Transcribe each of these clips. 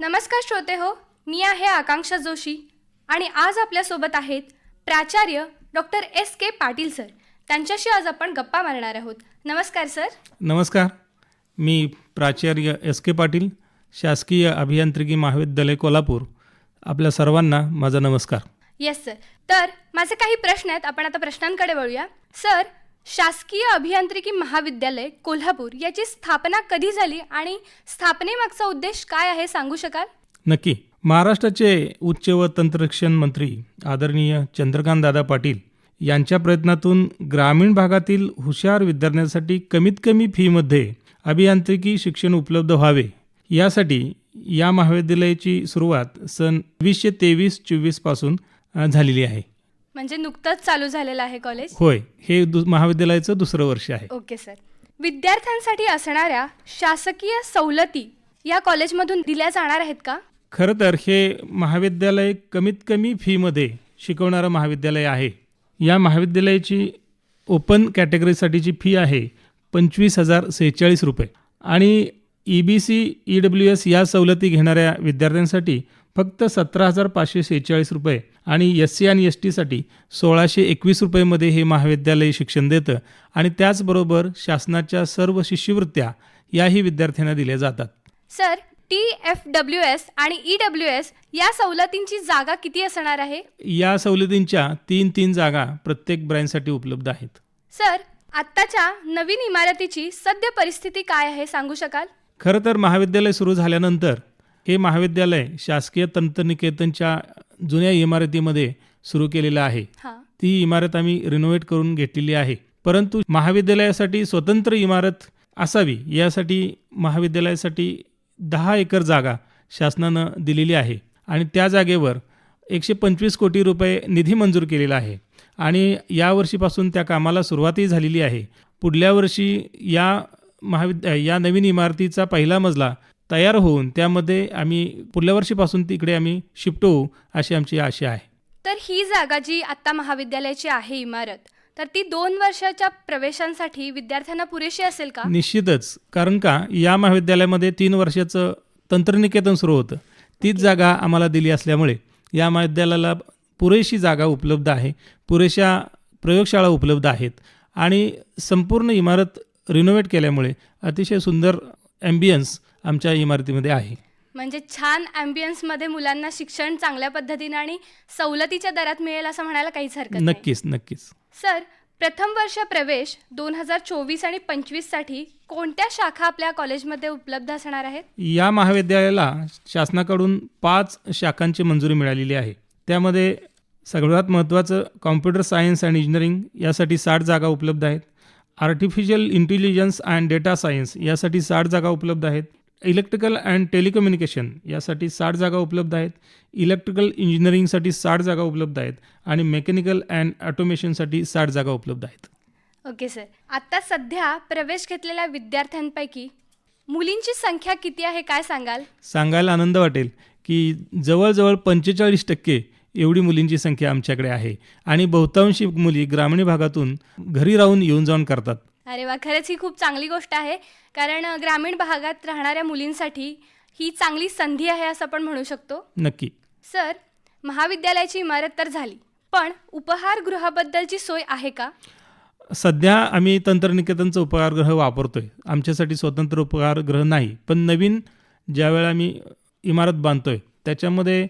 नमस्कार श्रोते हो मी आहे आकांक्षा जोशी आणि आज आपल्यासोबत आहेत प्राचार्य doctor S K Patil sir. त्यांच्याशी आज आपण गप्पा मारणार आहोत. नमस्कार सर. नमस्कार. मी प्राचार्य एस के पाटील शासकीय अभियांत्रिकी महाविद्यालय कोल्हापूर. आपल्या सर्वांना माझा नमस्कार. येस सर तर माझे काही प्रश्न आहेत. आपण आता प्रश्नांकडे वळूया. सर शासकीय अभियांत्रिकी महाविद्यालय कोल्हापूर याची स्थापना कधी झाली आणि स्थापनेमागचा उद्देश काय आहे सांगू शकाल? नक्की. महाराष्ट्राचे उच्च व तंत्रशिक्षण मंत्री आदरणीय चंद्रकांत दादा पाटील यांच्या प्रयत्नातून ग्रामीण भागातील हुशार विद्यार्थ्यांसाठी कमीत कमी फीमध्ये अभियांत्रिकी शिक्षण उपलब्ध व्हावे. यासाठी या महाविद्यालयाची सुरुवात सन वीसशे तेवीस चोवीसपासून झालेली आहे. म्हणजे नुकतंच चालू झालेलं आहे कॉलेज होय. हे दु महाविद्यालयाचं दुसरं वर्ष आहे. ओके सर विद्यार्थ्यांसाठी असणाऱ्या शासकीय सवलती या कॉलेजमधून दिल्या जाणार आहेत का? खरं तर हे महाविद्यालय कमीत कमी फीमध्ये शिकवणारं महाविद्यालय आहे. या महाविद्यालयाची ओपन कॅटेगरीसाठीची फी आहे पंचवीस हजार सेहेचाळीस रुपये. आणि E B C E W S या सवलती घेणाऱ्या विद्यार्थ्यांसाठी फक्त सतरा हजार पाचशे सेहेचाळीस रुपये आणि एस सी आणि एस टीसाठी सोळाशे एकवीस रुपयेमध्ये हे महाविद्यालय शिक्षण देतं. आणि त्याचबरोबर शासनाच्या सर्व शिष्यवृत्त्या याही विद्यार्थ्यांना दिल्या जातात. Sir T F W S आणि ई डब्ल्यू एस या सवलतींची जागा किती असणार आहे? या सवलतींच्या तीन तीन जागा प्रत्येक ब्रँचसाठी उपलब्ध आहेत. सर आत्ताच्या नवीन इमारतीची सद्य परिस्थिती काय आहे सांगू शकाल? खरं तर महाविद्यालय सुरू झाल्यानंतर हे महाविद्यालय शासकीय तंत्रनिकेतनच्या जुन्या इमारतीमध्ये सुरू केलेलं आहे. ती इमारत आम्ही रिनोव्हेट करून घेतलेली आहे. परंतु महाविद्यालयासाठी स्वतंत्र इमारत असावी यासाठी महाविद्यालयासाठी दहा एकर जागा शासनानं दिलेली आहे. आणि त्या जागेवर एकशे पंचवीस कोटी रुपये निधी मंजूर केलेला आहे. आणि यावर्षीपासून त्या कामाला सुरुवातही झालेली आहे. पुढल्या वर्षी या महाविद्या या नवीन इमारतीचा पहिला मजला तयार होऊन त्यामध्ये आम्ही पुढल्या वर्षीपासून तिकडे आम्ही शिफ्ट होऊ अशी आमची आशा आहे. तर ही जागा जी आत्ता महाविद्यालयाची आहे इमारत तर ती दोन वर्षाच्या प्रवेशांसाठी विद्यार्थ्यांना पुरेशी असेल का? निश्चितच. कारण का? या महाविद्यालयामध्ये तीन वर्षाचं तंत्रनिकेतन सुरू होतं. तीच जागा आम्हाला दिली असल्यामुळे या महाविद्यालयाला पुरेशी जागा उपलब्ध आहे पुरेशा प्रयोगशाळा उपलब्ध आहेत आणि संपूर्ण इमारत रिनोव्हेट केल्यामुळे अतिशय सुंदर ॲम्बियन्स आमच्या इमारतीमध्ये आहे. म्हणजे छान ॲम्बियन्समध्ये मुलांना शिक्षण चांगल्या पद्धतीने आणि सवलतीच्या दरात मिळेल असं म्हणायला काहीच हरकत नाही. नक्कीच नक्कीच. सर प्रथम वर्ष प्रवेश दोन हजार चोवीस आणि पंचवीससाठी कोणत्या शाखा आपल्या कॉलेजमध्ये उपलब्ध असणार आहेत? या महाविद्यालयाला शासनाकडून पाच शाखांची मंजुरी मिळालेली आहे. त्यामध्ये सगळ्यात महत्त्वाचं कॉम्प्युटर सायन्स अँड इंजिनिअरिंग यासाठी साठ जागा उपलब्ध आहेत. Artificial intelligence and data science यासाठी साठ जागा उपलब्ध आहेत. इलेक्ट्रिकल अँड टेलिकम्युनिकेशन यासाठी साठ जागा उपलब्ध आहेत. इलेक्ट्रिकल इंजिनिअरिंगसाठी साठ जागा उपलब्ध आहेत आणि मेकॅनिकल अँड ऑटोमेशनसाठी साठ जागा उपलब्ध आहेत. Okay sir. आत्ता सध्या प्रवेश घेतलेल्या विद्यार्थ्यांपैकी मुलींची संख्या किती आहे काय सांगाल? सांगायला आनंद वाटेल की जवळजवळ पंचेचाळीस टक्के एवढी मुलींची संख्या आमच्याकडे आहे. आणि बहुतांशी मुली ग्रामीण भागातून घरी राहून येऊन जाऊन करतात. अरे वा खरंच ही खूप चांगली गोष्ट आहे. कारण ग्रामीण भागात राहणाऱ्या मुलींसाठी ही चांगली संधी आहे असं आपण म्हणू शकतो. नक्की. सर महाविद्यालयाची इमारत तर झाली पण उपहारगृहाबद्दलची सोय आहे का? सध्या आम्ही तंत्रनिकेतनचं उपहारगृह वापरतोय. आमच्यासाठी स्वतंत्र उपहारगृह नाही पण नवीन ज्यावेळेला आम्ही इमारत बांधतोय त्याच्यामध्ये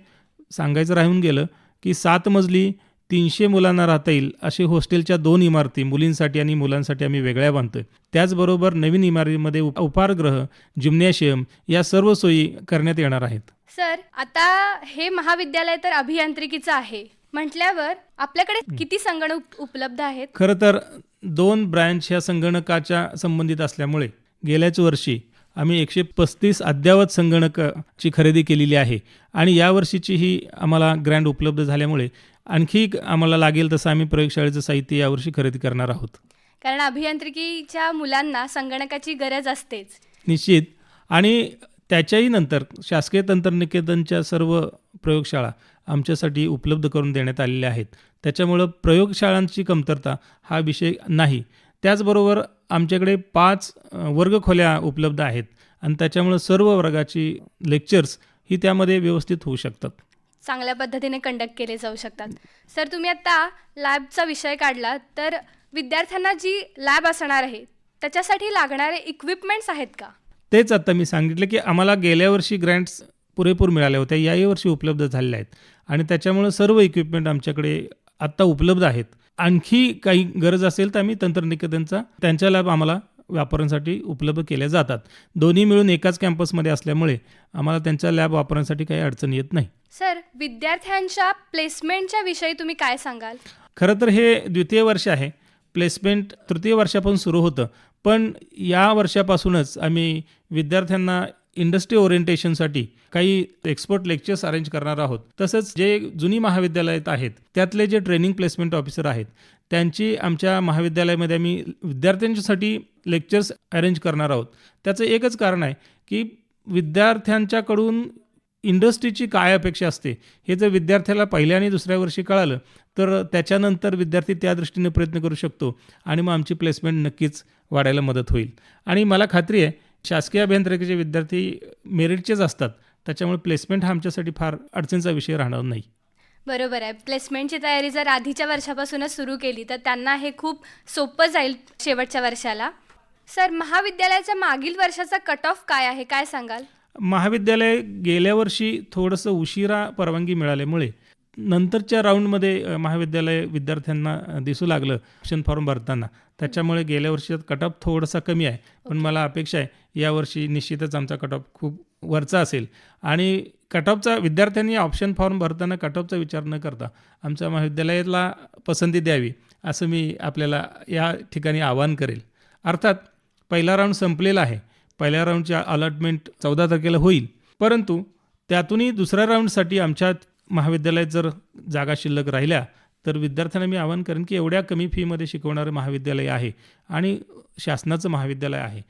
सांगायचं राहून गेलं की सात मजली तीनशे मुलांना राहता येईल असे हॉस्टेलच्या दोन इमारती मुलींसाठी आणि मुलांसाठी आम्ही वेगळ्या बांधतोय. त्याचबरोबर नवीन इमारतीमध्ये उप उपहारगृह जिम्नॅशियम या सर्व सोयी करण्यात येणार आहेत. सर आता हे महाविद्यालय तर अभियांत्रिकीचं आहे. म्हटल्यावर आपल्याकडे किती संगणक उपलब्ध आहेत? खरं तर दोन ब्रँच ह्या संगणकाच्या संबंधित असल्यामुळे गेल्याच वर्षी आम्ही एकशे पस्तीस अद्ययावत संगणकाची खरेदी केलेली आहे आणि या वर्षीची ही आम्हाला ग्रँड उपलब्ध झाल्यामुळे आणखी आम्हाला लागेल तसं आम्ही प्रयोगशाळेचं साहित्य यावर्षी खरेदी करणार आहोत. कारण अभियांत्रिकीच्या मुलांना संगणकाची गरज असतेच. निश्चित. आणि त्याच्याही नंतर शासकीय तंत्रनिकेतनच्या सर्व प्रयोगशाळा आमच्यासाठी उपलब्ध करून देण्यात आलेल्या आहेत. त्याच्यामुळं प्रयोगशाळांची कमतरता हा विषय नाही. त्याचबरोबर आमच्याकडे पाच वर्गखोल्या उपलब्ध आहेत. आणि त्याच्यामुळं सर्व वर्गाची लेक्चर्स ही त्यामध्ये व्यवस्थित होऊ शकतात. चांगल्या पद्धतीने कंडक्ट केले जाऊ शकतात. सर तुम्ही आता लॅबचा विषय काढला तर विद्यार्थ्यांना जी लॅब असणार आहे त्याच्यासाठी लागणारे इक्विपमेंट्स आहेत का? तेच आता मी सांगितलं की आम्हाला गेल्या वर्षी ग्रँट्स पुरेपूर मिळाल्या होत्या याही वर्षी उपलब्ध झालेल्या आहेत. आणि त्याच्यामुळं सर्व इक्विपमेंट आमच्याकडे आत्ता उपलब्ध आहेत. आणखी काही गरज असेल तर आम्ही तंत्रनिकेतनचा त्यांच्या लॅब आम्हाला वापरण्यासाठी उपलब्ध केल्या जातात. दोन्ही मिळून एकाच कॅम्पसमध्ये असल्यामुळे आम्हाला त्यांच्या लॅब वापरण्यासाठी काही अडचण येत नाही. सर विद्यार्थ्यांच्या प्लेसमेंटच्या विषयी तुम्ही काय सांगाल? खरं तर हे द्वितीय वर्ष आहे. प्लेसमेंट तृतीय वर्षापासून सुरू होतं. पण या वर्षापासूनच आम्ही विद्यार्थ्यांना इंडस्ट्री ओरिएंटेशनसाठी काही एक्सपर्ट लेक्चर्स अरेंज करणार आहोत. तसंच जे जुनी महाविद्यालयात आहेत त्यातले जे ट्रेनिंग प्लेसमेंट ऑफिसर आहेत त्यांची आमच्या महाविद्यालयामध्ये आम्ही विद्यार्थ्यांच्यासाठी लेक्चर्स अरेंज करणार आहोत. त्याचं एकच कारण आहे की विद्यार्थ्यांच्याकडून इंडस्ट्रीची काय अपेक्षा असते हे जर विद्यार्थ्याला पहिल्या आणि दुसऱ्या वर्षी कळालं तर त्याच्यानंतर विद्यार्थी त्या दृष्टीने प्रयत्न करू शकतो आणि मग आमची प्लेसमेंट नक्कीच वाढायला मदत होईल. आणि मला खात्री आहे शासकीय अभियांत्रिकीचे विद्यार्थी मेरिटचेच असतात. त्याच्यामुळे प्लेसमेंट हा आमच्यासाठी फार अडचणीचा विषय राहणार नाही. बरोबर आहे. प्लेसमेंटची तयारी जर आधीच्या वर्षापासूनच सुरू केली तर त्यांना हे खूप सोपं जाईल शेवटच्या वर्षाला. सर महाविद्यालयाच्या मागील वर्षाचा कट ऑफ काय आहे? काय सांगाल? महाविद्यालय गेल्या वर्षी थोडंसं उशिरा परवानगी मिळाल्यामुळे नंतरच्या राऊंडमध्ये महाविद्यालय विद्यार्थ्यांना दिसू लागलं ऑप्शन फॉर्म भरताना. त्याच्यामुळे गेल्या वर्षी कट ऑफ थोडासा कमी आहे. पण मला अपेक्षा आहे यावर्षी निश्चितच आमचा कट ऑफ खूप वरचा असेल. आणि कट ऑफचा विद्यार्थ्यांनी ऑप्शन फॉर्म भरताना कट ऑफचा विचार न करता आमच्या महाविद्यालयाला पसंती द्यावी असं मी आपल्याला या ठिकाणी आवाहन करेल. अर्थात पहिला राऊंड संपलेला आहे. पहिल्या राऊंडची अलॉटमेंट चौदा तारखेला होईल. परंतु त्यातूनही दुसऱ्या राऊंडसाठी आमच्या महाविद्यालयात जर जागा शिल्लक राहिल्या तर विद्यार्थ्यांना मी आवाहन करेन की एवढ्या कमी फीमध्ये शिकवणारं महाविद्यालय आहे आणि शासनाचं महाविद्यालय आहे.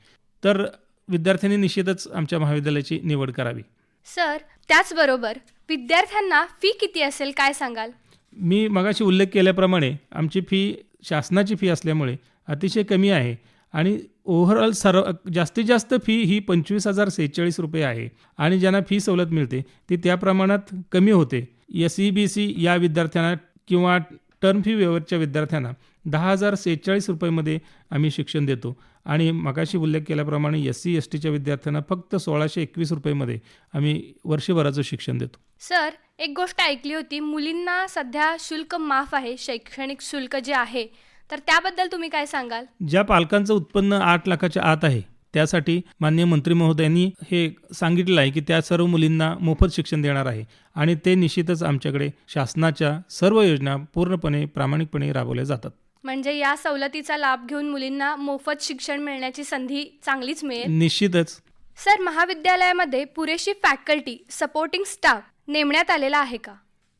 तर विद्यार्थ्यांनी निश्चितच आमच्या महाविद्यालयाची निवड करावी. सर त्याचबरोबर विद्यार्थ्यांना फी किती असेल काय सांगाल? मी मगाशी उल्लेख केल्याप्रमाणे आमची फी शासनाची फी असल्यामुळे अतिशय कमी आहे आणि ओव्हरऑल सर्व जास्तीत जास्त फी ही पंचवीस हजार सेहेचाळीस रुपये आहे. आणि ज्यांना फी सवलत मिळते ती त्या प्रमाणात कमी होते. एस ई बी सी या विद्यार्थ्यांना किंवा टर्म फी वेवरच्या विद्यार्थ्यांना दहा हजार सेहेचाळीस रुपयेमध्ये आम्ही शिक्षण देतो. आणि मगाशी उल्लेख केल्याप्रमाणे एस सी एस टीच्या विद्यार्थ्यांना फक्त सोळाशे एकवीस रुपयेमध्ये आम्ही वर्षभराचं शिक्षण देतो. सर एक गोष्ट ऐकली होती मुलींना सध्या शुल्क माफ आहे शैक्षणिक शुल्क जे आहे तर त्याबद्दल तुम्ही काय सांगाल? ज्या पालकांचं उत्पन्न आठ लाखाच्या आत आहे त्यासाठी मान्य मंत्री महोदयांनी हे सांगितलेलं आहे की त्या सर्व मुलींना मोफत शिक्षण देणार आहे आणि ते निश्चितच आमच्याकडे शासनाच्या सर्व योजना पूर्णपणे प्रामाणिकपणे राबवल्या जातात. म्हणजे या सवलतीचा लाभ घेऊन मुलींना मोफत शिक्षण मिळण्याची संधी चांगलीच मिळेल? निश्चितच. सर महाविद्यालयामध्ये पुरेशी फॅकल्टी सपोर्टिंग स्टाफ नेमण्यात आलेला आहे का?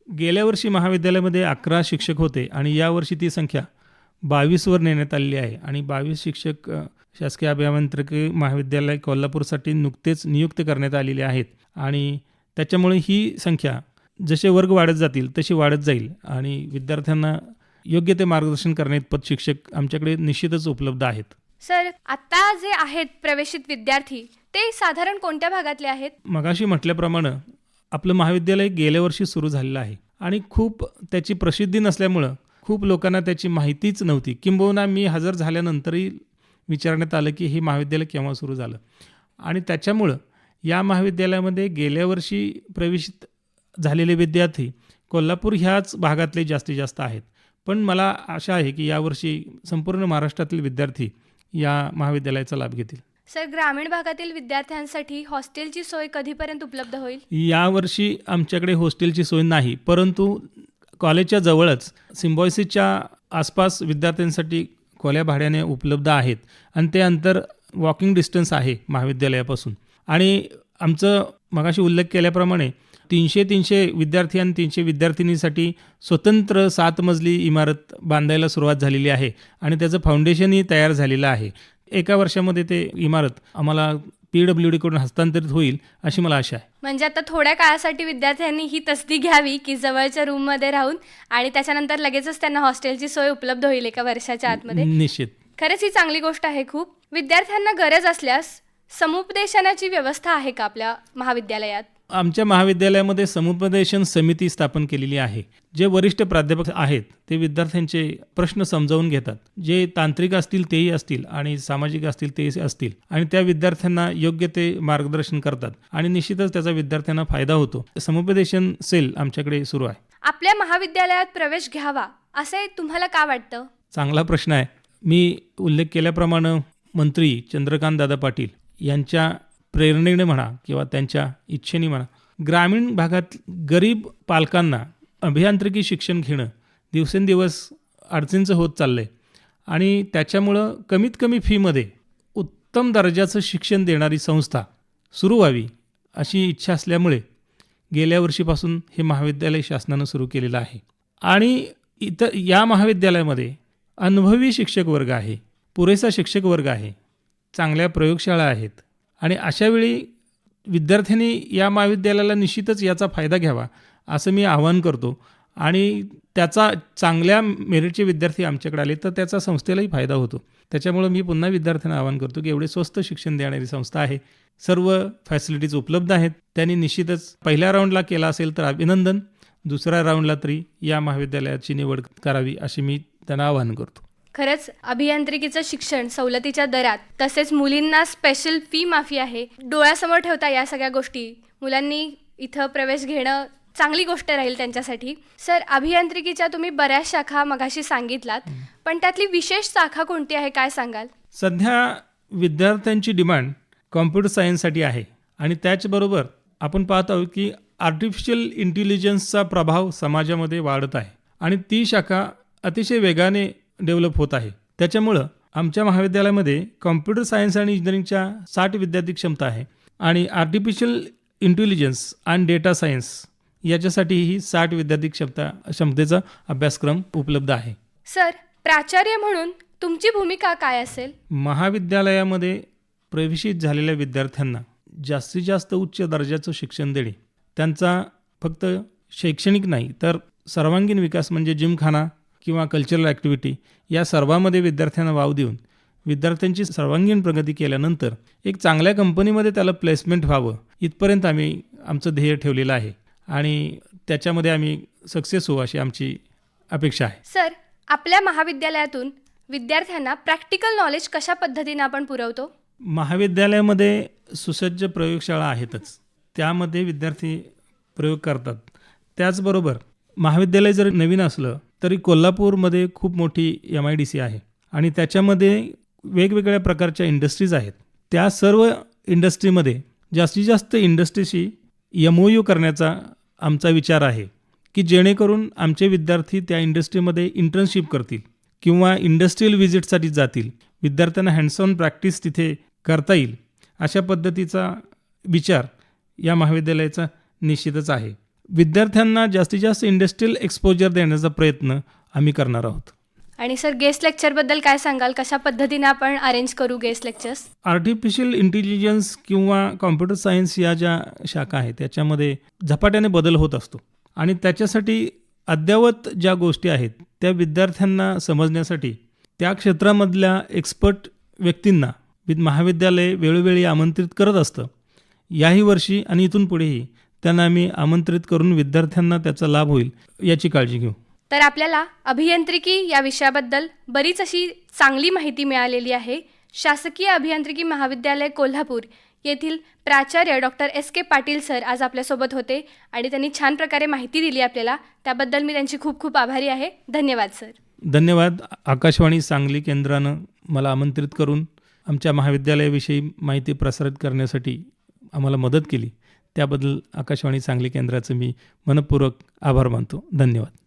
गेल्या वर्षी महाविद्यालयामध्ये अकरा शिक्षक होते आणि यावर्षी ती संख्या बावीसवर नेण्यात आलेली आहे. आणि बावीस शिक्षक शासकीय अभियांत्रिकी महाविद्यालय कोल्हापूरसाठी नुकतेच नियुक्त करण्यात आलेले आहेत. आणि त्याच्यामुळे ही संख्या जसे वर्ग वाढत जातील तशी वाढत जाईल. आणि विद्यार्थ्यांना योग्य ते मार्गदर्शन करण्याइतपत शिक्षक आमच्याकडे निश्चितच उपलब्ध आहेत. सर आता जे आहेत प्रवेशित विद्यार्थी ते साधारण कोणत्या भागातले आहेत? मगाशी म्हटल्याप्रमाणे आपलं महाविद्यालय गेल्या वर्षी सुरू झालेलं आहे. आणि खूप त्याची प्रसिद्धी नसल्यामुळं खूप लोकांना त्याची माहितीच नव्हती. किंबहुना मी हजर झाल्यानंतरही विचारण्यात आलं की हे महाविद्यालय केव्हा सुरू झालं? आणि त्याच्यामुळं या महाविद्यालयामध्ये गेल्या वर्षी प्रवेशित झालेले विद्यार्थी कोल्हापूर ह्याच भागातले जास्तीत जास्त आहेत. पण मला आशा आहे की यावर्षी संपूर्ण महाराष्ट्रातील विद्यार्थी या महाविद्यालयाचा लाभ घेतील. सर ग्रामीण भागातील विद्यार्थ्यांसाठी हॉस्टेलची सोय कधीपर्यंत उपलब्ध होईल? यावर्षी आमच्याकडे हॉस्टेलची सोय नाही परंतु कॉलेजच्या जवळच सिम्बॉयसिसच्या आसपास विद्यार्थ्यांसाठी खोल्या भाड्याने उपलब्ध आहेत आणि ते अंतर वॉकिंग डिस्टन्स आहे महाविद्यालयापासून. आणि आमचं मगाशी उल्लेख केल्याप्रमाणे तीनशे तीनशे विद्यार्थी आणि तीनशे विद्यार्थिनीसाठी स्वतंत्र सात मजली इमारत बांधायला सुरुवात झालेली आहे आणि त्याचं फाउंडेशनही तयार झालेलं आहे. एका वर्षामध्ये ते इमारत आम्हाला पी डब्ल्यू डीकडून हस्तांतरित होईल अशी मला आशा आहे. म्हणजे आता थोड्या काळासाठी विद्यार्थ्यांनी ही तसदी घ्यावी की जवळच्या रूममध्ये राहून आणि त्याच्यानंतर लगेचच त्यांना हॉस्टेलची सोय उपलब्ध होईल एका वर्षाच्या आतमध्ये? निश्चित. खरंच ही चांगली गोष्ट आहे खूप. विद्यार्थ्यांना गरज असल्यास समुपदेशनाची व्यवस्था आहे का आपल्या महाविद्यालयात? आमच्या महाविद्यालयामध्ये समुपदेशन समिती स्थापन केलेली आहे. जे वरिष्ठ प्राध्यापक आहेत ते विद्यार्थ्यांचे प्रश्न समजावून घेतात. जे तांत्रिक असतील तेही असतील आणि सामाजिक असतील तेही असतील. आणि त्या विद्यार्थ्यांना योग्य ते मार्गदर्शन करतात. आणि निश्चितच त्याचा विद्यार्थ्यांना फायदा होतो. समुपदेशन सेल आमच्याकडे सुरू आहे. आपल्या महाविद्यालयात प्रवेश घ्यावा असे तुम्हाला का वाटतं? चांगला प्रश्न आहे. मी उल्लेख केल्याप्रमाणे मंत्री चंद्रकांत दादा पाटील यांच्या प्रेरणेने म्हणा किंवा त्यांच्या इच्छेने म्हणा ग्रामीण भागात गरीब पालकांना अभियांत्रिकी शिक्षण घेणं दिवसेंदिवस अडचणीचं होत चाललं आहे आणि त्याच्यामुळं कमीत कमी फीमध्ये उत्तम दर्जाचं शिक्षण देणारी संस्था सुरू व्हावी अशी इच्छा असल्यामुळे गेल्या वर्षीपासून हे महाविद्यालय शासनानं सुरू केलेलं आहे. आणि इतर या महाविद्यालयामध्ये अनुभवी शिक्षक वर्ग आहे पुरेसा शिक्षक वर्ग आहे चांगल्या प्रयोगशाळा आहेत आणि अशावेळी विद्यार्थ्यांनी या महाविद्यालयाला निश्चितच याचा फायदा घ्यावा असं मी आवाहन करतो. आणि त्याचा चांगल्या मेरिटचे विद्यार्थी आमच्याकडे आले तर त्याचा संस्थेलाही फायदा होतो. त्याच्यामुळं मी पुन्हा विद्यार्थ्यांना आवाहन करतो की एवढे स्वस्त शिक्षण देणारी संस्था आहे. सर्व फॅसिलिटीज उपलब्ध आहेत. त्यांनी निश्चितच पहिल्या राऊंडला केला असेल तर अभिनंदन. दुसऱ्या राऊंडला तरी या महाविद्यालयाची निवड करावी अशी मी त्यांना आवाहन करतो. खरंच अभियांत्रिकीचं शिक्षण सवलतीच्या दरात तसेच मुलींना स्पेशल फी माफी आहे. डोळ्यासमोर ठेवता या सगळ्या गोष्टी. मुलांनी इथं प्रवेश घेणं चांगली गोष्ट राहील त्यांच्यासाठी. सर अभियांत्रिकीच्या तुम्ही बऱ्याच शाखा मगाशी सांगितलात पण त्यातली विशेष शाखा कोणती आहे काय सांगाल? सध्या विद्यार्थ्यांची डिमांड कॉम्प्युटर सायन्ससाठी आहे आणि त्याचबरोबर आपण पाहत आहोत की आर्टिफिशियल इंटेलिजन्सचा प्रभाव समाजामध्ये वाढत आहे. आणि ती शाखा अतिशय वेगाने डेव्हलप होत आहे. त्याच्यामुळं आमच्या महाविद्यालयामध्ये कॉम्प्युटर सायन्स आणि इंजिनिअरिंगच्या साठ विद्यार्थी क्षमता आहे आणि आर्टिफिशियल इंटेलिजन्स आणि डेटा सायन्स याच्यासाठीही साठ विद्यार्थी क्षमता क्षमतेचा अभ्यासक्रम उपलब्ध आहे. सर प्राचार्य म्हणून तुमची भूमिका काय असेल? महाविद्यालयामध्ये प्रवेशित झालेल्या विद्यार्थ्यांना जास्तीत जास्त उच्च दर्जाचं शिक्षण देणे. त्यांचा फक्त शैक्षणिक नाही तर सर्वांगीण विकास म्हणजे जिमखाना किंवा कल्चरल ॲक्टिव्हिटी या सर्वामध्ये विद्यार्थ्यांना वाव देऊन विद्यार्थ्यांची सर्वांगीण प्रगती केल्यानंतर एक चांगल्या कंपनीमध्ये त्याला प्लेसमेंट व्हावं इथपर्यंत आम्ही आमचं ध्येय ठेवलेलं आहे. आणि त्याच्यामध्ये आम्ही सक्सेस होऊ अशी आमची अपेक्षा आहे. सर आपल्या महाविद्यालयातून विद्यार्थ्यांना प्रॅक्टिकल नॉलेज कशा पद्धतीने आपण पुरवतो? महाविद्यालयामध्ये सुसज्ज प्रयोगशाळा आहेतच. त्यामध्ये विद्यार्थी प्रयोग करतात. त्याचबरोबर महाविद्यालय जर नवीन असलं तरी कोल्हापूरमध्ये खूप मोठी एम आय डी सी आहे. आणि त्याच्यामध्ये वेगवेगळ्या प्रकारच्या इंडस्ट्रीज आहेत. त्या सर्व इंडस्ट्रीमध्ये जास्तीत जास्त इंडस्ट्रीशी एम ओ यू करण्याचा आमचा विचार आहे की जेणेकरून आमचे विद्यार्थी त्या इंडस्ट्रीमध्ये इंटर्नशिप करतील किंवा इंडस्ट्रीयल व्हिजिटसाठी जातील विद्यार्थ्यांना हँडसॉन प्रॅक्टिस तिथे करता येईल अशा पद्धतीचा विचार या महाविद्यालयाचा निश्चितच आहे. विद्यार्थ्यांना जास्तीत जास्त इंडस्ट्रीयल एक्सपोजर देण्याचा प्रयत्न आम्ही करणार आहोत. आणि सर गेस्ट लेक्चरबद्दल काय सांगाल? कशा पद्धतीने आपण अरेंज करू गेस्ट लेक्चर्स आर्टिफिशियल इंटेलिजन्स किंवा कॉम्प्युटर सायन्स या ज्या शाखा आहेत त्याच्यामध्ये झपाट्याने बदल होत असतो. आणि त्याच्यासाठी अद्ययावत ज्या गोष्टी आहेत त्या विद्यार्थ्यांना समजण्यासाठी त्या क्षेत्रामधल्या एक्सपर्ट व्यक्तींना विद महाविद्यालय वेळोवेळी आमंत्रित करत असतं. याही वर्षी आणि इथून पुढेही. त्यांना आम्ही आमंत्रित करून विद्यार्थ्यांना त्याचा लाभ होईल याची काळजी घेऊ. तर आपल्याला अभियांत्रिकी या विषयाबद्दल बरीच अशी चांगली माहिती मिळालेली आहे. शासकीय अभियांत्रिकी महाविद्यालय कोल्हापूर येथील प्राचार्य doctor S K Patil sir आज आपल्यासोबत होते आणि त्यांनी छान प्रकारे माहिती दिली आपल्याला. त्याबद्दल मी त्यांची खूप खूप आभारी आहे. धन्यवाद सर. धन्यवाद. आकाशवाणी सांगली केंद्रानं मला आमंत्रित करून आमच्या महाविद्यालयाविषयी माहिती प्रसारित करण्यासाठी आम्हाला मदत केली. त्याबद्दल आकाशवाणी सांगली केंद्राचं मी मनपूर्वक आभार मानतो. धन्यवाद.